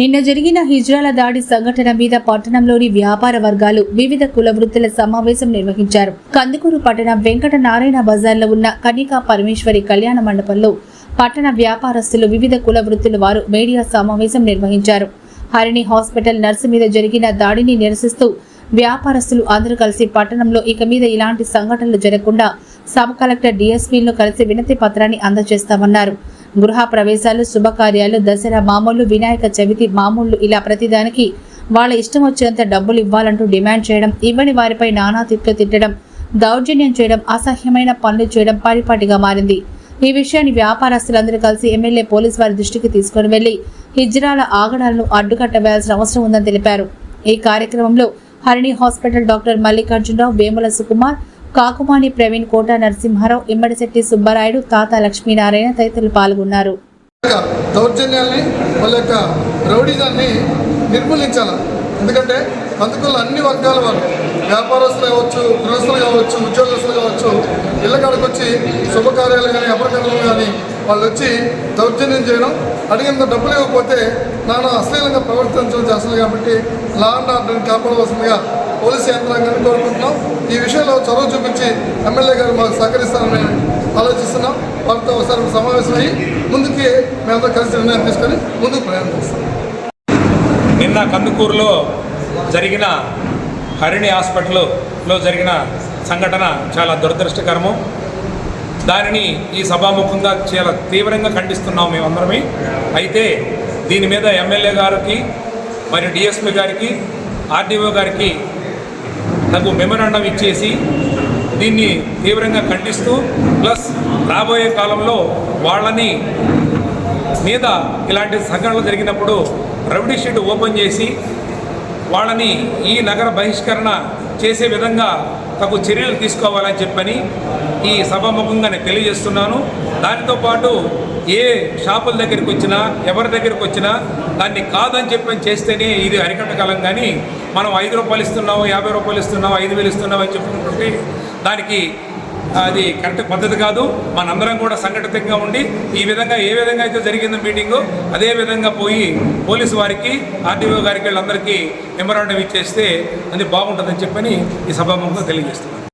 నిన్న జరిగిన హిజ్రాల దాడి సంఘటన మీద పట్టణంలోని వ్యాపార వర్గాలు వివిధ కుల వృత్తుల సమావేశం నిర్వహించారు. కందుకూరు పట్టణం వెంకట నారాయణ బజార్లో ఉన్న కనికా పరమేశ్వరి కళ్యాణ మండపంలో పట్టణ వ్యాపారస్తులు వివిధ కుల వృత్తుల వారు మీడియా సమావేశం నిర్వహించారు. హరిణి హాస్పిటల్ నర్సు మీద జరిగిన దాడిని నిరసిస్తూ వ్యాపారస్తులు అందరూ కలిసి పట్టణంలో ఇక మీద ఇలాంటి సంఘటనలు జరగకుండా సబ్ కలెక్టర్ డిఎస్పీలను కలిసి వినతి పత్రాన్ని అందజేస్తామన్నారు. గృహ ప్రవేశాలు శుభకార్యాలు దసరా మామూలు వినాయక చవితి మామూలు ఇలా ప్రతిదానికి వాళ్ళ ఇష్టం వచ్చినంత డబ్బులు ఇవ్వాలంటూ డిమాండ్ చేయడం ఇవ్వని వారిపై నానా తిట్లు తిట్టడం దౌర్జన్యం చేయడం అసహ్యమైన పనులు చేయడం పరిపాటిగా మారింది. ఈ విషయాన్ని వ్యాపారస్తులందరూ కలిసి ఎమ్మెల్యే పోలీస్ వారి దృష్టికి తీసుకుని వెళ్ళి హిజ్రాల ఆగడాలను అడ్డుకట్టవేయాల్సిన అవసరం ఉందని తెలిపారు. ఈ కార్యక్రమంలో హరిణి హాస్పిటల్ డాక్టర్ మల్లికార్జునరావు వేముల సుకుమార్ కాకుమాని ప్రవీణ్ కోట నరసింహారావు ఇమ్మడిశెట్టి సుబ్బరాయుడు తాత లక్ష్మీనారాయణ తదితరులు పాల్గొన్నారు. దౌర్జన్యాన్ని దౌర్జన్యాల్ని వాళ్ళ యొక్క రౌడీజాన్ని నిర్మూలించాలి? ఎందుకంటే కందుకల్లో అన్ని వర్గాల వారు వ్యాపారస్తులు కావచ్చు గృహస్థులు కావచ్చు ఉద్యోగస్తులు కావచ్చు ఇళ్ళ కాడకు వచ్చి శుభకార్యాలు కానీ అపరకార్యాలు కానీ వాళ్ళు వచ్చి దౌర్జన్యం చేయడం అడిగినంత డబ్బులు ఇవ్వకపోతే నాన్న అశ్లీలంగా ప్రవర్తించడం చేస్తున్నారు కాబట్టి లా అండ్ ఆర్డర్ని కాపాడవలసిందిగా పోలీసు యంత్రాంగాన్ని కోరుకుంటున్నాం. ఈ విషయంలో చొరవ చూపించి ఎమ్మెల్యే గారు మాకు సహకరిస్తారని ఆలోచిస్తున్నాం. వారితో ఒకసారి సమావేశమై ముందుకి మేమంతా కలిసి నిర్ణయం తీసుకొని ముందుకు ప్రయాణం చేస్తాం. నిన్న కందుకూరులో జరిగిన హరిణి హాస్పిటల్లో జరిగిన సంఘటన చాలా దురదృష్టకరము. దానిని ఈ సభాముఖంగా చాలా తీవ్రంగా ఖండిస్తున్నాం మేమందరమే. అయితే దీని మీద ఎమ్మెల్యే గారికి మరియు డిఎస్పీ గారికి ఆర్డీఓ గారికి నాకు మెమరాండం ఇచ్చేసి దీన్ని తీవ్రంగా ఖండిస్తూ ప్లస్ రాబోయే కాలంలో వాళ్ళని మీద ఇలాంటి సంఘటనలు జరిగినప్పుడు రౌడీ షీట్ ఓపెన్ చేసి వాళ్ళని ఈ నగర బహిష్కరణ చేసే విధంగా తగు చర్యలు తీసుకోవాలని చెప్పని ఈ సభాముఖంగా నేను తెలియజేస్తున్నాను. దానితో పాటు ఏ షాపుల దగ్గరికి వచ్చినా ఎవరి దగ్గరికి వచ్చినా దాన్ని కాదని చెప్పని చేస్తేనే ఇది అరికట్టగలం కానీ మనం ఐదు రూపాయలు ఇస్తున్నాము యాభై రూపాయలు ఇస్తున్నాము ఐదు వేలు ఇస్తున్నాము అని చెప్పుకుంటుంటే దానికి అది కరెక్ట్ పద్ధతి కాదు. మనందరం కూడా సంఘటితంగా ఉండి ఈ విధంగా ఏ విధంగా అయితే జరిగిందో మీటింగు అదే విధంగా పోయి పోలీసు వారికి ఆర్టీఓ గారికి వీళ్ళందరికీ మెమరాండం ఇచ్చేస్తే అది బాగుంటుందని చెప్పని ఈ సభాముఖంగా తెలియజేస్తున్నాను